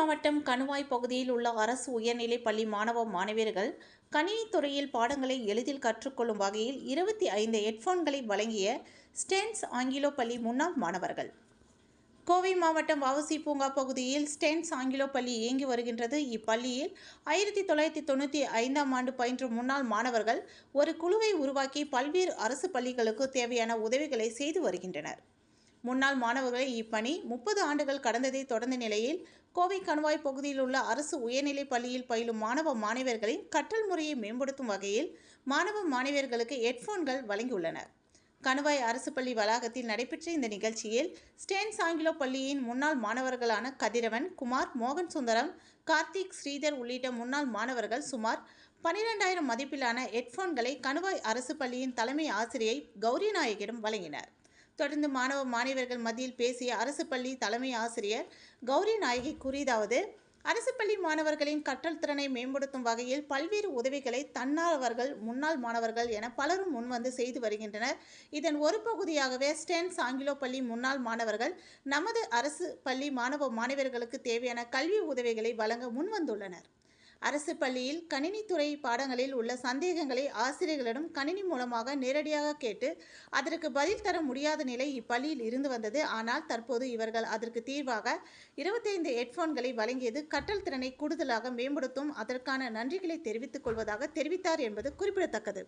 மாவட்டம் கணுவாய் பகுதியில் உள்ள அரசு உயர்நிலைப் பள்ளி மாணவ மாணவியர்கள் கணினித்துறையில் பாடங்களை எளிதில் கற்றுக்கொள்ளும் வகையில் இருபத்தி ஐந்து ஹெட்ஃபோன்களை வழங்கிய ஸ்டென்ஸ் ஆங்கிலோ பள்ளி முன்னாள் மாணவர்கள். கோவை மாவட்டம் வவுசி பூங்கா பகுதியில் ஸ்டென்ஸ் ஆங்கிலோ பள்ளி இயங்கி வருகின்றது. இப்பள்ளியில் ஆயிரத்தி தொள்ளாயிரத்தி தொண்ணூற்றி ஐந்தாம் ஆண்டு பயின்ற முன்னாள் மாணவர்கள் ஒரு குழுவை உருவாக்கி பல்வேறு அரசு பள்ளிகளுக்கு தேவையான உதவிகளை செய்து வருகின்றனர். முன்னாள் மாணவர்களை இப்பணி முப்பது ஆண்டுகள் கடந்ததை தொடர்ந்த நிலையில் கோவை கணுவாய் பகுதியில் உள்ள அரசு உயர்நிலைப் பள்ளியில் பயிலும் மாணவ மாணவர்களின் கற்றல் முறையை மேம்படுத்தும் வகையில் மாணவ மாணவியர்களுக்கு ஹெட்ஃபோன்கள் வழங்கியுள்ளனர். கணுவாய் அரசு பள்ளி வளாகத்தில் நடைபெற்ற இந்த நிகழ்ச்சியில் ஸ்டேன்ஸ் ஆங்கிலோ பள்ளியின் முன்னாள் மாணவர்களான கதிரவன் குமார் மோகன் சுந்தரம் கார்த்திக் ஸ்ரீதர் உள்ளிட்ட முன்னாள் மாணவர்கள் சுமார் பனிரெண்டாயிரம் மதிப்பிலான ஹெட்ஃபோன்களை கணுவாய் அரசு பள்ளியின் தலைமை ஆசிரியை கௌரி நாயகிடம் வழங்கினர். தொடர்ந்து மாணவ மாணவர்கள் மத்தியில் பேசிய அரசு பள்ளி தலைமை ஆசிரியர் கௌரி நாயகி கூறியதாவது அரசு பள்ளி மாணவர்களின் கற்றல் திறனை மேம்படுத்தும் வகையில் பல்வேறு உதவிகளை தன்னார்வர்கள் முன்னாள் மாணவர்கள் என பலரும் முன்வந்து செய்து வருகின்றனர். இதன் ஒரு பகுதியாகவே ஸ்டென்ஸ் ஆங்கிலோ பள்ளி முன்னாள் மாணவர்கள் நமது அரசு பள்ளி மாணவ மாணவர்களுக்கு தேவையான கல்வி உதவிகளை வழங்க முன்வந்துள்ளனர். அரசு பள்ளியில் கணினித்துறை பாடங்களில் உள்ள சந்தேகங்களை ஆசிரியர்களிடம் கணினி மூலமாக நேரடியாக கேட்டு அதற்கு பதில் தர முடியாத நிலை இப்பள்ளியில் இருந்து வந்தது. ஆனால் தற்போது இவர்கள் அதற்கு தீர்வாக இருபத்தைந்து ஹெட்ஃபோன்களை வழங்கியது. கற்றல் திறனை கூடுதலாக மேம்படுத்தும் அதற்கான நன்றிகளை தெரிவித்துக் கொள்வதாக தெரிவித்தார் என்பது குறிப்பிடத்தக்கது.